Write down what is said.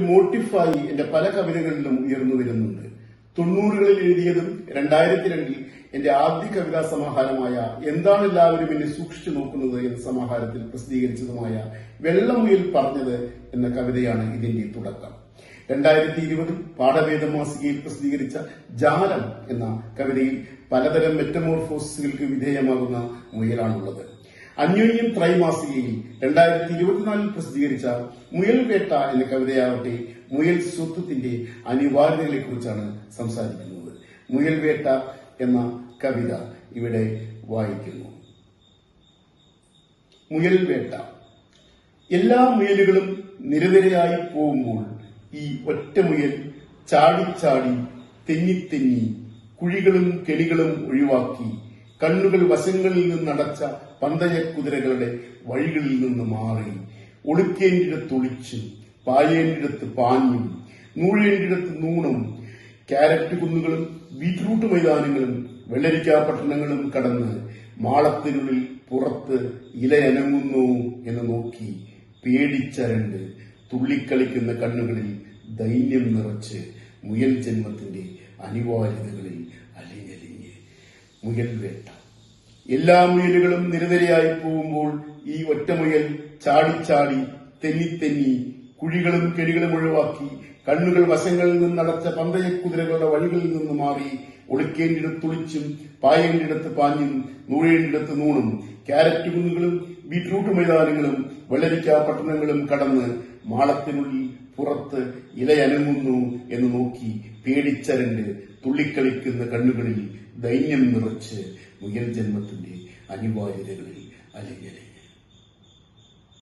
മോട്ടിഫായി എന്റെ പല കവിതകളിലും ഉയർന്നു വരുന്നുണ്ട്. തൊണ്ണൂറുകളിൽ എഴുതിയതും രണ്ടായിരത്തി രണ്ടിൽ എന്റെ ആദ്യ കവിതാ സമാഹാരമായ എന്താണ് എല്ലാവരും എന്നെ സൂക്ഷിച്ചു നോക്കുന്നത് എന്ന സമാഹാരത്തിൽ പ്രസിദ്ധീകരിച്ചതുമായ വെള്ളമുയിൽ പറഞ്ഞത് എന്ന കവിതയാണ് ഇതിന്റെ തുടക്കം. രണ്ടായിരത്തി ഇരുപതിൽ പാഠഭേദ മാസികയിൽ പ്രസിദ്ധീകരിച്ച ജാലം എന്ന കവിതയിൽ പലതരം മെറ്റമോർഫോസിസുകൾക്ക് വിധേയമാകുന്ന മുയലാണുള്ളത്. അന്യോന്യം ത്രൈമാസികയിൽ രണ്ടായിരത്തി ഇരുപത്തിനാലിൽ പ്രസിദ്ധീകരിച്ച മുയൽ വേട്ട എന്ന കവിതയാവട്ടെ മുയൽ സ്വത്വത്തിന്റെ അനിവാര്യതകളെക്കുറിച്ചാണ് സംസാരിക്കുന്നത്. മുയൽ വേട്ട എന്ന കവിത ഇവിടെ വായിക്കുന്നു. മുയൽ വേട്ട. എല്ലാ മുയലുകളും നിരനിരയായി പോകുമ്പോൾ ഈ ഒറ്റ മുയൽ ചാടിച്ചാടി തെന്നിത്തെന്നി കുഴികളും കെണികളും ഒഴിവാക്കി കണ്ണുകൾ വശങ്ങളിൽ നിന്നടച്ച പന്തയ കുതിരകളുടെ വഴികളിൽ നിന്ന് മാറി. ഒളിക്കേണ്ടിടത്ത് ഒളിച്ച് പായേണ്ടിടത്ത് പാഞ്ഞും നൂഴേണ്ടിടത്ത് നൂണും ക്യാരറ്റ് കുന്നുകളും ബീറ്റ്റൂട്ട് മൈതാനങ്ങളും വെള്ളരിക്കാ പട്ടണങ്ങളും കടന്ന് മാളത്തിനുള്ളിൽ പുറത്ത് ഇലയനങ്ങുന്നു എന്ന് നോക്കി പേടിച്ചരണ്ട് തുള്ളിക്കളിക്കുന്ന കണ്ണുകളിൽ ദൈന്യം നിറച്ച് മുയൽ ജന്മത്തിന്റെ അനിവാര്യതകളിൽ അലിഞ്ഞലിഞ്ഞ് മുയൽ വേട്ട. എല്ലാ മുയലുകളും നിരനിരയായി പോകുമ്പോൾ ഈ ഒറ്റമുയൽ ചാടിച്ചാടി തെന്നിത്തെന്നി കുഴികളും കെടികളും ഒഴിവാക്കി കണ്ണുകൾ വശങ്ങളിൽ നിന്നടച്ച പന്തയക്കുതിരകളുടെ വഴികളിൽ നിന്ന് മാറി ഒളിക്കേണ്ടിടത്ത് ഒളിച്ചും പായേണ്ടിടത്ത് പാഞ്ഞും നൂഴേണ്ടിടത്ത് നൂണും ക്യാരറ്റ് കുന്നുകളും ബീറ്റ്റൂട്ട് മൈതാനങ്ങളും വെള്ളരിക്ക പട്ടണങ്ങളും കടന്ന് മാളത്തിനുള്ളിൽ പുറത്ത് ഇലയനങ്ങുന്നു എന്ന് നോക്കി പേടിച്ചരണ്ട് തുള്ളിക്കളിക്കുന്ന കണ്ണുകളിൽ ദൈന്യം നിറച്ച് മുയൽ ജന്മത്തിന്റെ അനിവാര്യതകളിൽ അലിഞ്ഞ